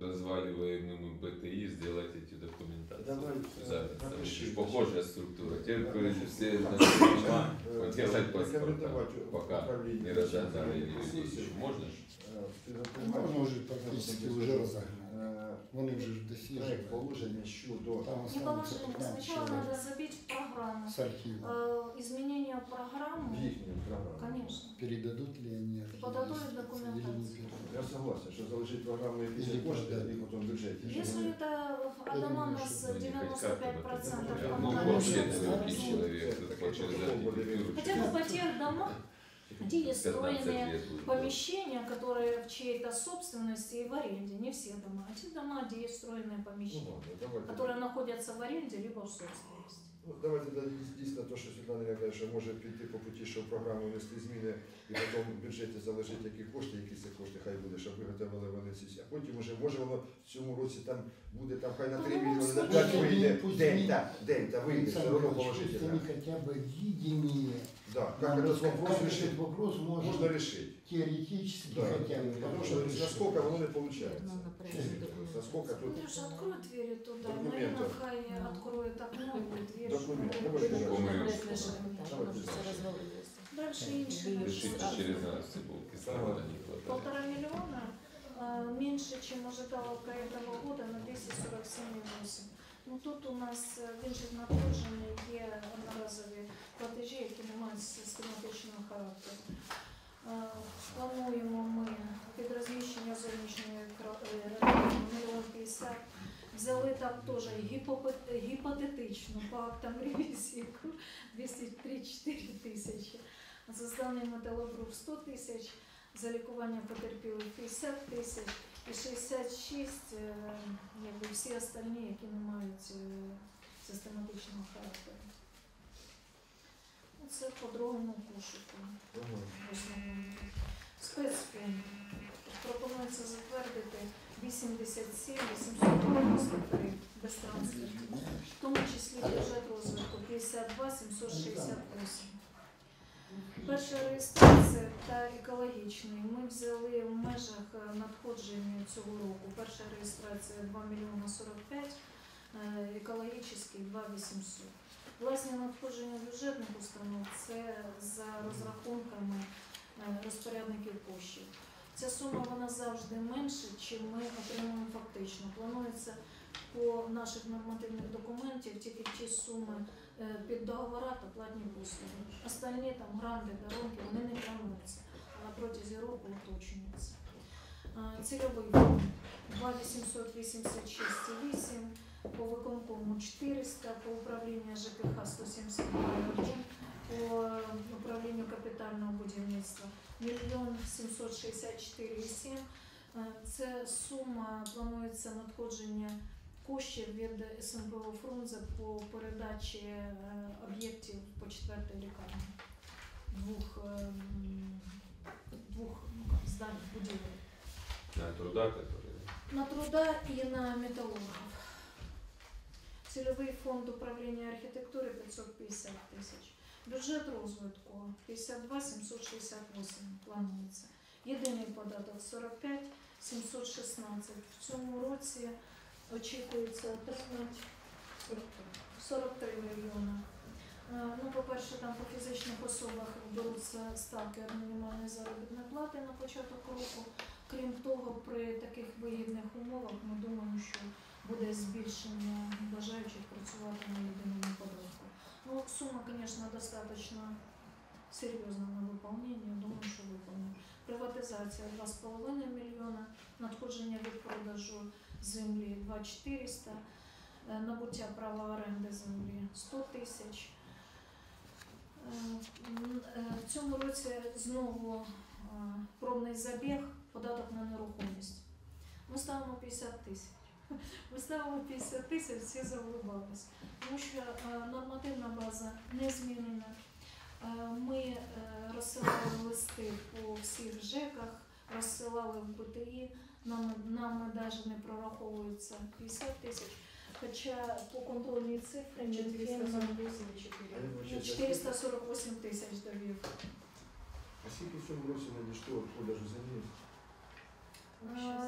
разваливаемому БТИ сделать эти документации. Давай, За- э, за- напиши. Похожая структура. Теперь Давай. все Э, вот делать паспорта, рекомендовать пока управлінню не разобрали ресурсів, юридически. Можно ж? е, Можна підготувати, вже практично вже розглянули. е, Вони вже ж проект досіжені. положення щодо Там Не останеться положение. 15 Сначала надо чоловік забить в программу. з архіву. Э, Изменение в программы, їхню програму. конечно. Передадуть ли вони архіву? Подготовить Или не документацию. передадуть? Я согласен, що залишить програму якісь Или кошти, кошти. і потім в бюджеті. щоб Если вони- это Адама у нас что, Ну, не хоть 95% как-то, Ну, Ну, вообще, вообще да. целый человек, Это тут такой через протокол будет. архитектуру. Хотя бы по тех домах, где есть 15 встроенные помещения, которые в чьей-то собственности и в аренде, не все дома, а те дома, где есть встроенные Ну, помещения, ладно, давайте. которые находятся в аренде либо в собственности. Ну, давайте да, дійсно те, що Світлана Ігорівна каже, що може піти по путі, що в програму внести зміни і потім в бюджеті залишити які кошти, якісь це кошти хай буде, щоб виготовили вони ці. А потім уже може воно в цьому році там буде там хай на Ну, 3 в мільйони, на любом 5 случае, вийде. пусть День, зміни. так, день, та вийде, все одно Александр Ильич, положити. пусть они хотя бы видение. Да, Нам как этот вопрос как решить, этот вопрос можно, можна решити. теоретически Да, хотя бы. потому что решить. насколько воно не виходить. Ну, Насколько тут Андрюша, открой двери туда, Документы. Марина Хай откроет окно и дверь. Документы. чтобы- Давай, По-моему, Дальше іншие Решите через нас цибулки, сразу не хватает. Полтора миллиона э, меньше, чем ожидала проектного года на 247,8. Ну тут у нас е, він же надходжений є одноразові платежі, які не мають систематичного характеру. Е, Плануємо ми під розміщення зовнішньої реклами мільйон 50. Взяли там теж гіпотетично по актам ревізії 203-4 тисячі. За зданий металобрух 100 тисяч, за лікування потерпілих 50 тисяч і 66 е, якби всі остальні, які не мають е, систематичного характеру. Це по другому кошику. Пропонується затвердити 87 893 без трансферту, в тому числі бюджет розвитку 52 768. Перша реєстрація та екологічний. Ми взяли в межах е, надходження цього року. Перша реєстрація 2 мільйона 45, е, екологічний 2 800. Власне надходження бюджетних установ це за розрахунками е, розпорядників коштів. Ця сума вона завжди менша, чим ми отримуємо фактично. Планується по наших нормативних документів тільки ті суми е, під договора та платні послуги. Остальні там гранди, дарунки, вони не плануються, а на протязі року уточнюються. Е, Цільовий фонд 2886,8, по виконкому 400, по управлінню ЖКХ 172,1, по управлінню капітального будівництва 1 764,7. Е, Це сума, планується надходження коштів від СНБО Фрунзе по передачі е, об'єктів по четвертій лікарні. Двох, е, двох ну, здань, будівель. На труда, которые... На труда і на металургів. Цільовий фонд управління архітектури 550 тисяч. Бюджет розвитку 52 768 планується. Єдиний податок 45 716. В цьому році очікується отримати 43 мільйона. Е, Ну, по-перше, там по фізичних особах беруться ставки мінімальної заробітної плати на початок року. Крім того, при таких вигідних умовах ми думаємо, що буде збільшення бажаючих працювати на єдиному податку. Ну, сума, звісно, достатньо серйозна на виконання, думаю, що виконуємо. Приватизація 2,5 мільйона, надходження від продажу землі 2,400, е, набуття права оренди землі 100 тисяч. М, е, В цьому році знову пробний забіг, податок на нерухомість. Ми ставимо 50 тисяч. Ми ставимо 50 тисяч, всі заволибались. Тому що е, нормативна база не змінена. Е, Ми е, розсилали листи по всіх ЖЕКах, розсилали в БТІ, нам, нам навіть не прораховується 50 тисяч. Хоча по контрольній цифрі Мінфін нам 448 тисяч довів. А скільки в цьому році надійшло продажу землі?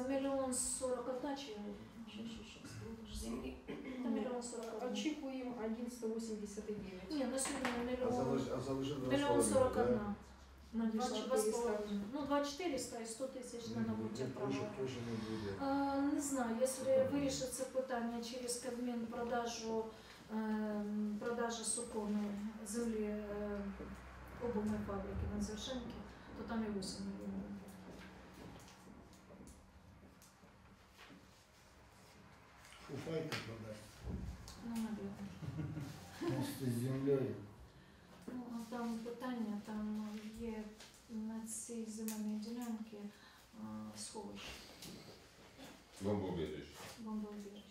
Мільйон сорок одна чи ще, ще, ще, скільки ж землі? Та мільйон сорок одна. Очікуємо 1,189. Ні, на сьогодні А мільйон, залиш- а залишив два з мільйон половиною, сорок да? одна. Надійшла, два з 2400. половиною. Ну, два 400 і 100 тисяч на Не набуття буде, права. теж- теж не буде. А, Не знаю, якщо вирішиться питання через Кабмін продажу, е, продажу суконної землі е, обувної фабрики на Звершенки, то там і 8 мільйонів. Фуфайка продать. Ну, навіть. Вместе с землей. Ну, а там питання, там є на цій земельній ділянці а, сховище, Бомбоубежище. бомбоубежище.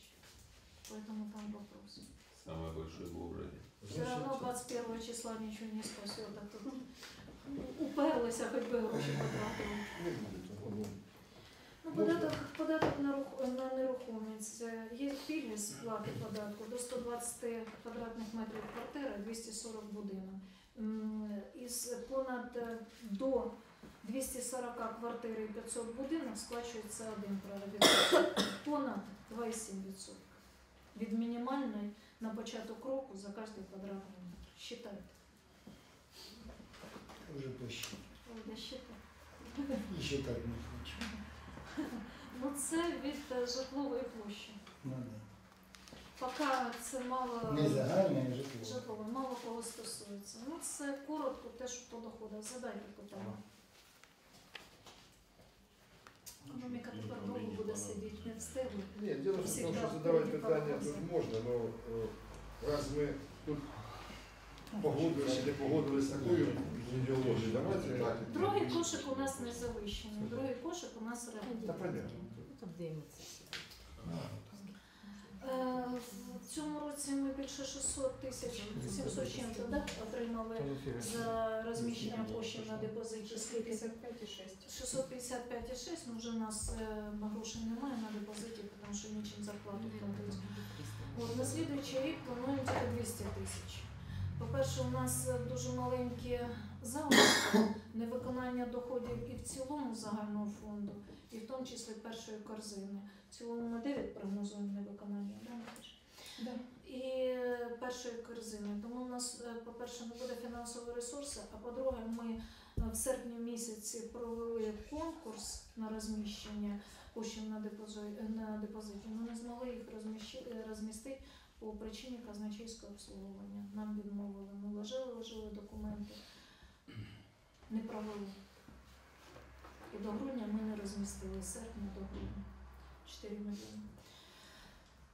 Поэтому там вопрос. Самое большое в городе. Все равно 21 числа ничего не спасет, а тут уперлися, хоч би гроші потратили. Податок, податок на, рух, на нерухомість. Е, Є пільги сплати податку до 120 квадратних метрів квартира, 240 будинок. Із понад е, до 240 квартир і 500 будинок сплачується один відсоток. Понад 2,7%. Від мінімальної на початок року за кожний квадратний метр. Считайте. Уже посчитал. Ой, считайте. И считать не хочу. Ну це від е, житлової площі. Ну да. Поки це мало Не житло. житлове, мало кого стосується. Ну це коротко те, що по доходах. Задайте питання. Економіка тепер довго буде сидіти, не встигли. Ні, дело в тому, що задавати питання тут можна, але раз ми тут погодилися, не погодилися з такою ідеологією, давайте так. Другий кошик у нас не завищений, другий кошик у нас Та понятно. Е, В цьому році ми більше 600 тисяч 700 з чим-то да, отримали за розміщення коштів на депозиті. Скільки? 655,6, ну вже в нас е, грошей немає на депозиті, тому що нічим зарплату платити. От, на слідуючий рік плануємо тільки 200 тисяч. По-перше, у нас е, дуже маленькі залишки невиконання доходів і в цілому загального фонду, і в тому числі першої корзини. В цілому ми 9 прогнозуємо невиконання, да, Наташа? Да. і е, першої корзини. Тому у нас, е, по-перше, не буде фінансового ресурсу, а по-друге, ми в серпні місяці провели конкурс на розміщення коштів на депозиті. Ми не змогли їх розмістити по причині казначейського обслуговування. Нам відмовили. Ми вложили, вложили документи, не провели. І до грудня ми не розмістили, серпня до грудня. 4 мільйони.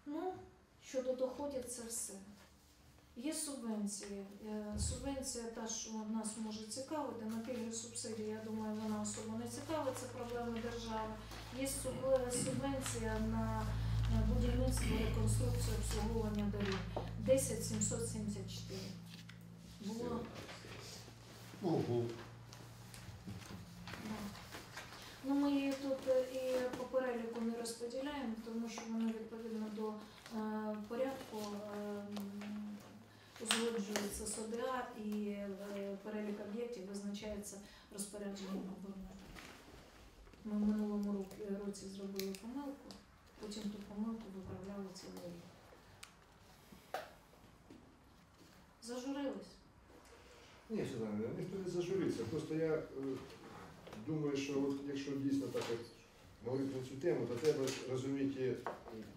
Ну, щодо доходів, це все. Є субвенції. Е, Субвенція та, що нас може цікавити, на пільги субсидії, я думаю, вона особо не цікавить, це проблеми держави. Є субвенція на е, будівництво, реконструкцію, обслуговування доріг. 10 774. Було Ого. Да. Ну, ми її тут е, і по переліку не розподіляємо, тому що воно відповідно до е, порядку е, узгоджується з ОДА і е, перелік об'єктів визначається розпорядженням губернатора. Ми в минулому році зробили помилку, потім ту помилку виправляли цілий рік. Зажурились? Ні, Світлана, ніхто не зажуриться. Просто я е, думаю, що от якщо дійсно так говорити на цю тему, то треба розуміти,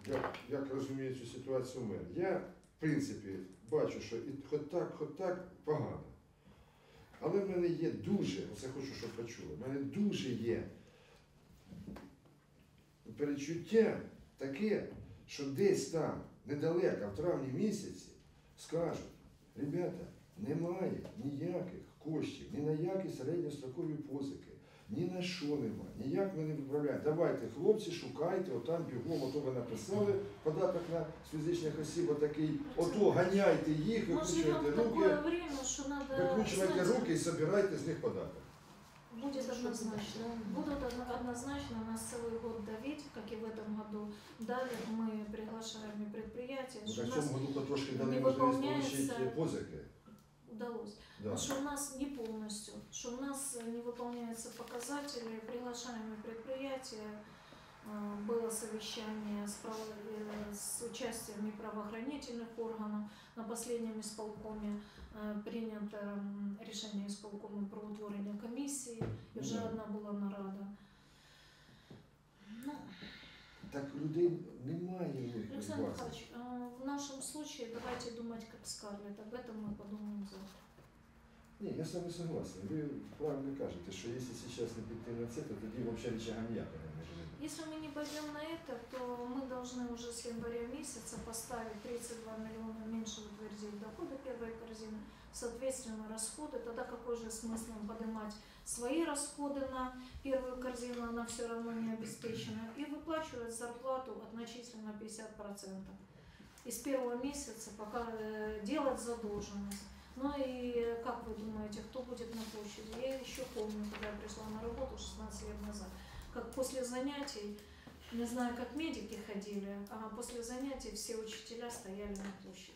як, як розуміє цю ситуацію мер. Я, в принципі, бачу, що і хоч так, хоч так погано. Але в мене є дуже, оце хочу, щоб почули, в мене дуже є перечуття таке, що десь там, недалеко, в травні місяці, скажуть, ребята, немає ніяких коштів, ні на які середньострокові позики, ні на що нема, ніяк ми не виправляємо. Давайте, хлопці, шукайте, отам бігом, ото ви написали податок на фізичних осіб, отакий, ото ганяйте їх, викручуйте такое руки, время, что надо... викручуйте руки і собирайте з них податок. Будет однозначно. Будут одно- однозначно нас целый год давить, как и в этом году. Давят, мы приглашаем предприятия, Ну, так в цьому году то трошки дали виповняється. отримати позики. удалось. Да. Но что у нас не полностью, что у нас э, не выполняются показатели, приглашаемые предприятия, э, было совещание с, право- э, с участием неправоохранительных органов. На последнем исполкоме э, принято м, решение исполкома про утворення комісії, і вже Мгм. одна була нарада. Ну, Так людей немає в них Александр бази. Михайлович, э, в нашем случае давайте думать как Скарлетт, об этом мы подумаем завтра. Ні, я з вами согласен. Ви правильно кажете, що якщо зараз не піти на це, то тоді взагалі нічого ніякого не може бути. Если мы не пойдем на это, то мы должны уже с января месяца поставить 32 миллиона меньше утвердить доходы первой корзины, соответственно расходы. Тогда какой же смысл им поднимать свои расходы на первую корзину, она все равно не обеспечена, и выплачивать зарплату относительно 50%. Из первого месяца пока э, делать задолженность. Ну и э, как вы думаете, кто будет на площади? Я еще помню, когда я пришла на работу 16 лет назад, как после занятий, не знаю, как медики ходили, а после занятий все учителя стояли на площади.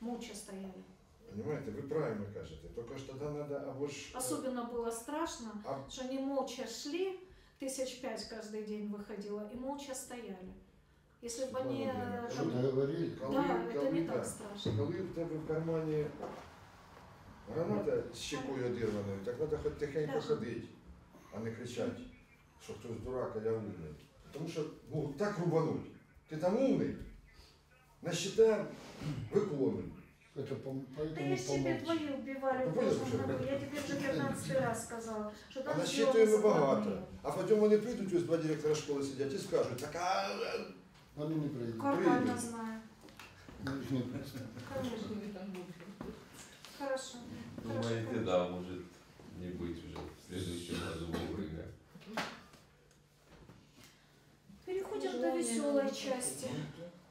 Молча стояли. Понимаете, ви правильно кажете. Тільки ж тоді треба або ж... Особенно было страшно, А- что они молча шли, тысяч пять каждый день выходило, и молча стояли. Если бы они... Владимир, э, Что-то там- говорили. Коли, Да, это коли, не да. так страшно. Коли в тебе в кармані граната з щекою одірваною, так треба хоч тихенько Так. ходити, а не кричати, що хтось дурак, а я умний. Тому що можуть так рубануть. Ти там умний, на щита виконуй. Это по- Да поэтому я ж тебе помолчи. твои убивали Ну, в понятно, прошлом что- году. Я тебе уже 15 раз сказала, что А там насчитуємо сделано багато. складные. А потім вони прийдуть, ось два директора школи сидять і скажуть, так а Они не пройдут. Кармально Прийдуть. знаю. Ну, их не просто. Конечно. Хорошо. Думаете, да, может не быть уже в следующем году вовремя. Переходим до веселой части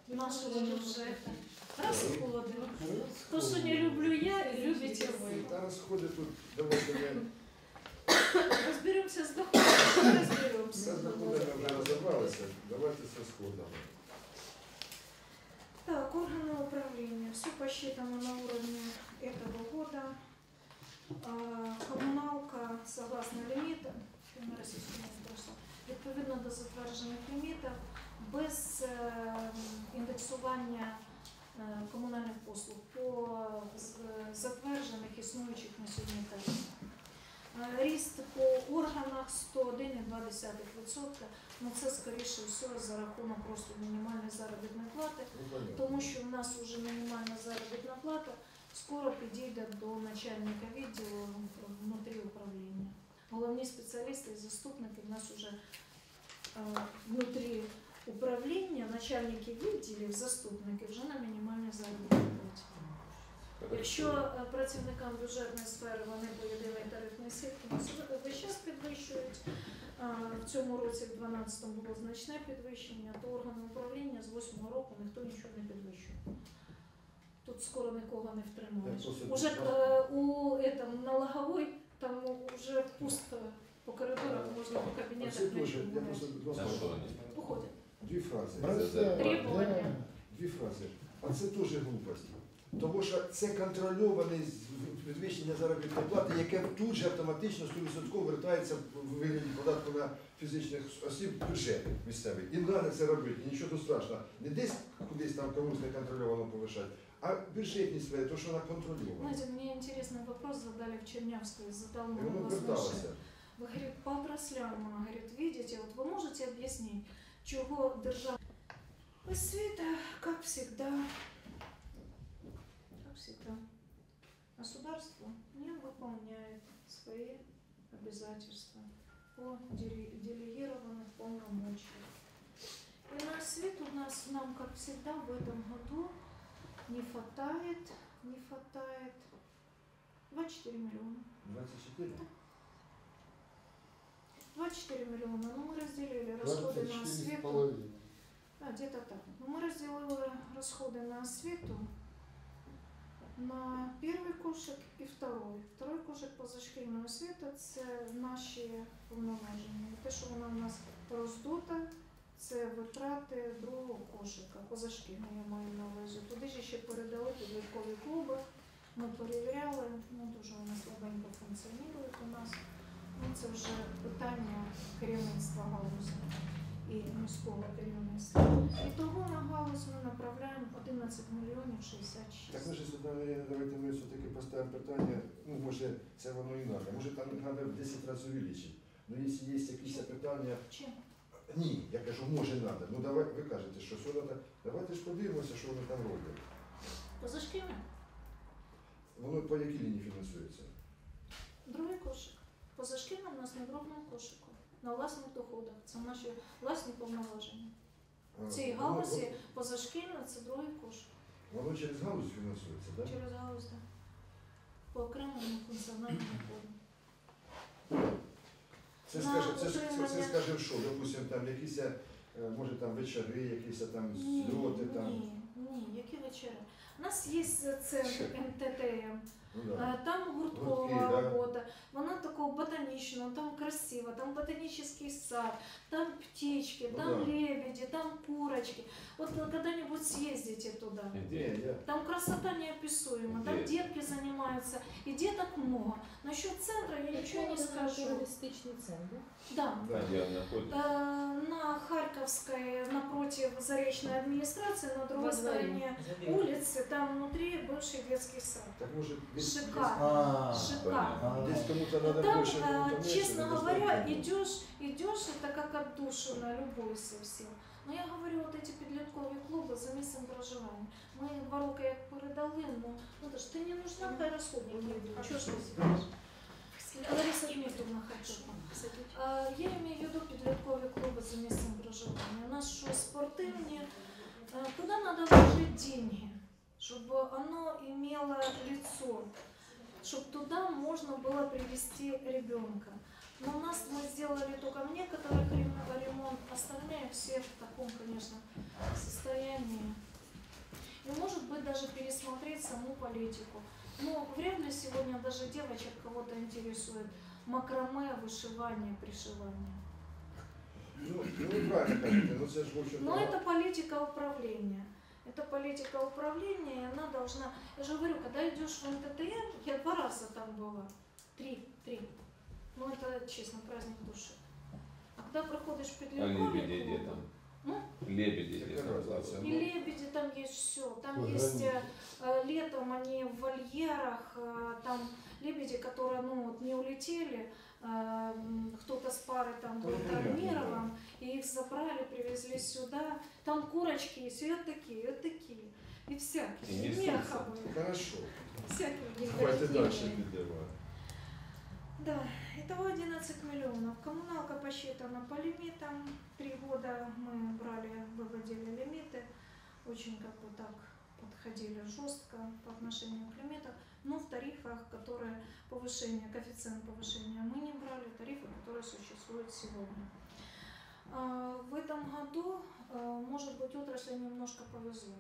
нашего бюджета. Расходы. То, что не люблю я, любите вы. та розходи тут давайте ми Разберемся с доходами, разберемся. з доходами вже розібралися, давайте з розходами. Так, органы управления. Все посчитано на уровне этого года. А, Коммуналка, согласно пройшла, відповідно до затверджених лімітів, без е, індексування е, комунальних послуг по затверджених існуючих на сьогодні тарифах. Е, Ріст по органах 101,2%, ну це скоріше всього за рахунок просто мінімальної заробітної плати, Ну, тому що в нас вже мінімальна заробітна плата скоро підійде до начальника відділу внутрі управління. Головні спеціалісти і заступники в нас вже е, внутрі управління, начальники відділів, заступники вже на мінімальній заробітній. Якщо е, працівникам бюджетної сфери вони по єдиної тарифній сітки весь час підвищують, в цьому році, в 2012 було значне підвищення, то органи управління з 8 року ніхто нічого не підвищує. Тут скоро нікого не втримаєш. Уже е, у этом, на Логовой там уже пусто по коридорах, можна по Оце кабінетах теж, не я просто що вони? Уходять. Дві фрази. Бросай, Требования. Дві фрази. А це теж глупость. Тому що це контрольоване з- підвищення заробітної плати, яке тут же автоматично 100% вертається в вигляді податку на фізичних осіб в бюджет місцевий. І треба це робити, і нічого тут страшного. Не десь кудись там комусь неконтрольовано повишати, а в бюджетній сфері, то що вона контрольована. Знаете, мне интересный вопрос задали в Чернявской, задал І мой воно областной верталося. шеф. Вы, говорит, по отраслям, а, говорит, видите, вот вы можете объяснить, чего держава... Освіта, как всегда, как всегда, государство не выполняет свои обязательства по деле- делегированных полномочиях. И на освіту у нас, нам, как всегда, в этом году не хватает, не хватает 24 миллиона. 24? 24 миллиона. Ну, мы разделили расходы на 24 с освету. половиной. А, где-то так. Ну, мы разделили расходы на освету на первый кошик и второй. Второй кошик позашкільної освіти це наші повноваження. Те, що вона у нас роздута, це витрати другого кошика, позашкільного я маю на увазі. Туди ж ще передали підліткові клуби, Ми перевіряли, ну дуже вони слабенько функціонують у нас. Ну, це вже питання керівництва галузі і міського керівництва. І того на галузь ми направляємо 11 мільйонів 66. Так Світлана Ірина, давайте ми все-таки поставимо питання, ну може це воно і треба, може там треба в 10 разів увеличити. Ну якщо є якісь питання, Чим? Ні, я кажу, може треба. Ну давай, ви кажете, що все треба, давайте ж подивимося, що вони там роблять. Позашкільне? Воно по якій лінії фінансується? Другий кошик. Позашкільне у нас на другому кошику. На власних доходах. Це наші власні повноваження. В цій воно- галузі позашкільне це другий кошик. Воно через галузь фінансується, так? Через галузь, так. По окремому функціональному. Це На скаже, це, це, це, утримання- скаже, що, допустимо, там якісь, е, може там вечори, якісь там Ні, зльоти там. ні, ні, які вечори. У нас є центр МТТМ, Ну, да. Е, Там гурткова Гуртки, да. робота, вона такого ботанічного, там красиво, там ботанический сад, там птички, Ну там да. лебеди, там курочки. Вот вы когда-нибудь съездите туда. Ні, Где? я. Там красота неописуема, там Где? детки занимаются, и деток много. Насчет центра я ничего не скажу. Туристичний центр. Да. Находится? Э, На Харьковской, напротив Заречной администрации, на другой стороне улицы, там внутри бывший детский сад. Так може десь, Шикарно. А, Шикарно. десь, десь кому-то треба Там, більше, э, кому-то менше, честно десь говоря, так. идешь, идешь, это как отдушина, любуйся всім. Ну я говорю, от эти підліткові клуби за місцем проживання. Ми два роки як передали, ну, ну то ж ти не нужна, хай розходники йдуть. Чого ж ти сидиш? Лариса Дмитровна Харчук. Е, Я имею в виду підліткові клуби за місцем проживання. У нас що спортивні, Е, туди треба вложити деньги, Щоб оно имело лицо, чтобы туда можно было привести ребенка. Но у нас мы сделали только в некоторых рем- ремонт, остальные все в таком, конечно, состоянии. И может быть даже пересмотреть саму политику. Но вряд ли сегодня даже девочек кого-то интересует макраме, вышивание, пришивание. Ну, ну ви правильно Но это политика управления. Это политика управления, и она должна... Я же говорю, когда идешь в НТТМ, я два раза там была. Три, три. Ну это, честно, праздник души. А когда проходишь А Петлюковый лебеди где там? Ну? Лебеди где там? И лебеди там есть все. Там Ой, есть э, летом они в вольерах, э, там лебеди, которые ну, вот, не улетели, кто-то с пары там был травмирован, и их забрали, привезли сюда. Там курочки есть, и вот такие, и вот такие. И всякие, И меховые, Хорошо. всякие. Далі декоративные. підемо. Да, итого 11 миллионов. Коммуналка посчитана по лимитам. Три года мы брали, выводили лимиты. Очень как бы так подходили жестко по отношению к лимитам. Но в тарифах, которые повышение, коэффициент повышения мы не брали, тарифы, которые существуют сегодня. А, В этом году, э, может быть, отрасли немножко повезло.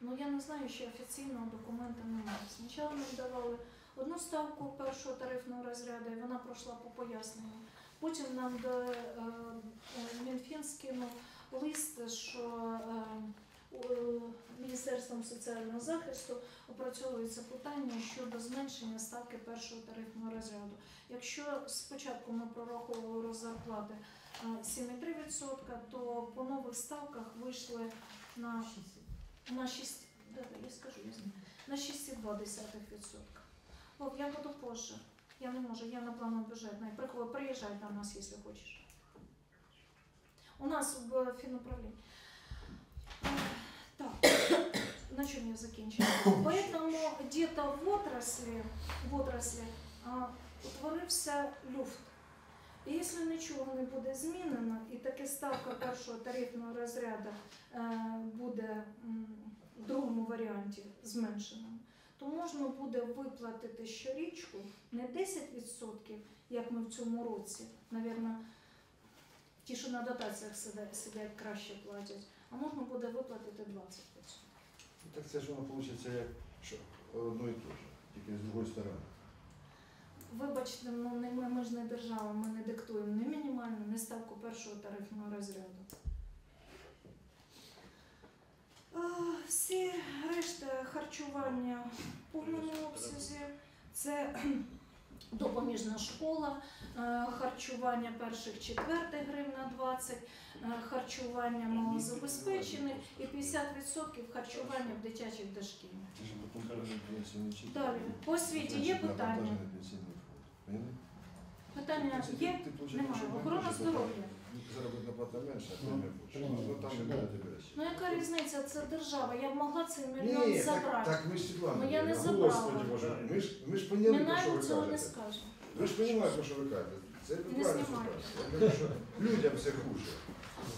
Но я не знаю, ще офіційного документа немає. Спочатку нам давали одну ставку першого тарифного розряду, і вона пройшла по поясненню. Потім нам до е, е, Мінфін скинув лист, що е, у- Міністерством соціального захисту опрацьовується питання щодо зменшення ставки першого тарифного розряду. Якщо спочатку ми прораховували роззарплати е, 7,3%, то по нових ставках вийшли на, на 6, да, да, я скажу, на 6,2%. Вов, я буду позже. Я не можу, я на плану бюджетної. Приходь, приїжджай до нас, якщо хочеш. У нас в фінуправлінні. Так, на чому я закінчила? Поэтому где-то в отраслі, в отраслі а, утворився люфт. І якщо нічого не буде змінено, і таки ставка першого тарифного розряду е, буде в другому варіанті зменшена, то можна буде виплатити щорічку не 10%, як ми в цьому році, навірно, ті, що на дотаціях сидять краще платять, а можна буде виплатити 20%. Ну, Так це ж воно виходить як що одно і те ж, тільки з другої сторони. Вибачте, ну не ми, ми ж не держава, ми не диктуємо ні мінімальну, ні ставку першого тарифного розряду. Всі решта харчування в повному обсязі. Це допоміжна школа, е, харчування перших четвертих гривна 20, е, харчування малозабезпечених і 50% харчування в дитячих дошкільних. Далі, по освіті є питання? Питання є? Немає. Охорона здоров'я. Заробітна плата менша, а Ну, більше. Ну там не буде береш. Ну яка різниця? Це держава. Я б могла цей мільйон Ні, так, забрати. так ми ж Світлана. Ну, я не Господи, забрала. Боже, ми ж, ми ж поняли, про що ви навіть цього не кажете. скажемо. Ви ж розумієте, про що ви кажете. Це ви Не правильно знімаю. кажете. Я кажу, що людям все хуже.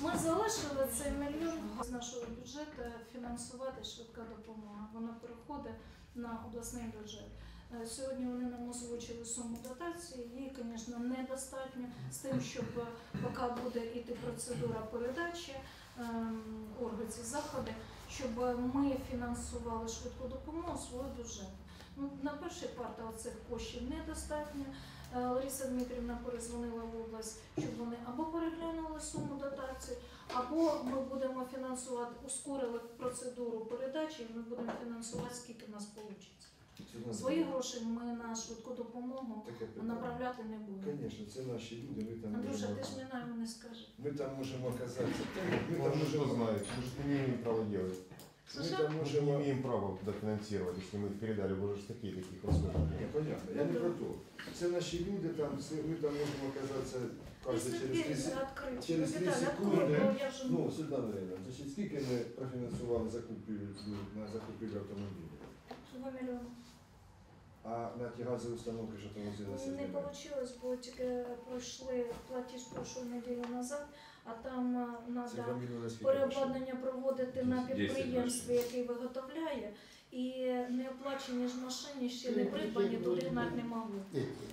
Ми залишили цей мільйон з нашого бюджету фінансувати швидка допомога. Вона переходить на обласний бюджет. Е, Сьогодні вони нам озвучили суму дотації. Її, звісно, недостатньо з тим, щоб е, поки буде йти процедура передачі ем, орги ці заходи, щоб ми фінансували швидку допомогу свого бюджету. Ну, на перший квартал цих коштів недостатньо. Е, Лариса Дмитрівна перезвонила в область, щоб вони або переглянули суму дотації, або ми будемо фінансувати, ускорили процедуру передачі, і ми будемо фінансувати, скільки в нас вийде. Світлана, Свої гроші ми на швидку допомогу Таке питання. направляти не будемо. Звісно, це наші люди, ми там Андрюша, можемо, ти ж не нам не скажи. ми там можемо оказатися. Ми там Он же что можемо, знает? Мы же не имеем права делать. ми Слушай, там Мы же не можемо имеем права дофинансировать, если мы передали в уже ж такие таких расходов. Ні, понятно, я не про то. Це наші люди, там, це, ми там можемо оказатися кожен Якщо через двері 30 відкриті, через ну, три Віталій, секунди. открой, бо я вже Ну, Світлана Ірина, значить, скільки ми профінансували закупівлю на закупівлю автомобілів? 2 мільйони. А на ті газові установки, що там возилися? Не вийшло, бо тільки пройшли платіж прошлу неділю назад, а там треба 2 мільйони скільки? переобладнання проводити на підприємстві, який виготовляє, і неоплачені ж машини ще не придбані, туди ні. не могли. Эти,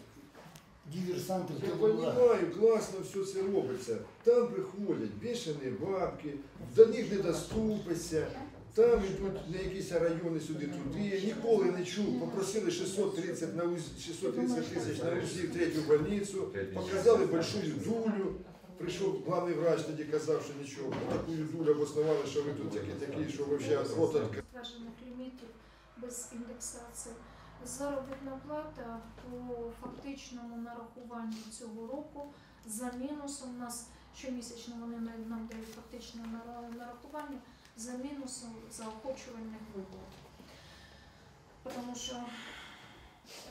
диверсанты Я розумію, класно все це робиться. Там приходять бешені бабки, до них не доступиться. Там йдуть на якісь райони сюди-туди. Ніколи не чув. Попросили 630 на УЗ, 630 тисяч на УЗІ в третю больницю. Показали большую дулю. Прийшов главний врач, тоді казав, що нічого. Таку дулю обоснували, що ви тут такі, такі, що взагалі рот відкрив. Лімітів без індексації. Заробітна плата по фактичному нарахуванню цього року за мінусом у нас щомісячно вони нам дають фактичне нарахування за мінусом заохочувальних виплат. Тому що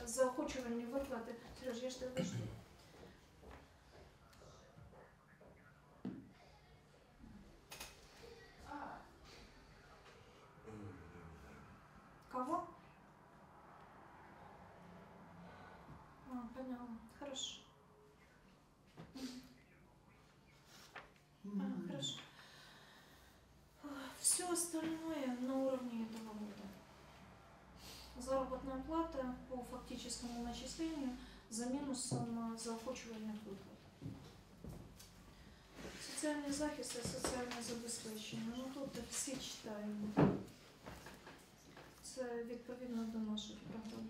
заохочувальні виплати, Сереж, я ж тебе жду. Кого? А, поняла. Хорошо. А, хорошо. Все остальное на уровне этого года. Заработная плата по фактическому начислению за минусом а, заохочувальних виплат. Соціальний захист і соціальне забезпечення. Ну тут всі читаємо. Це відповідно до наших програм.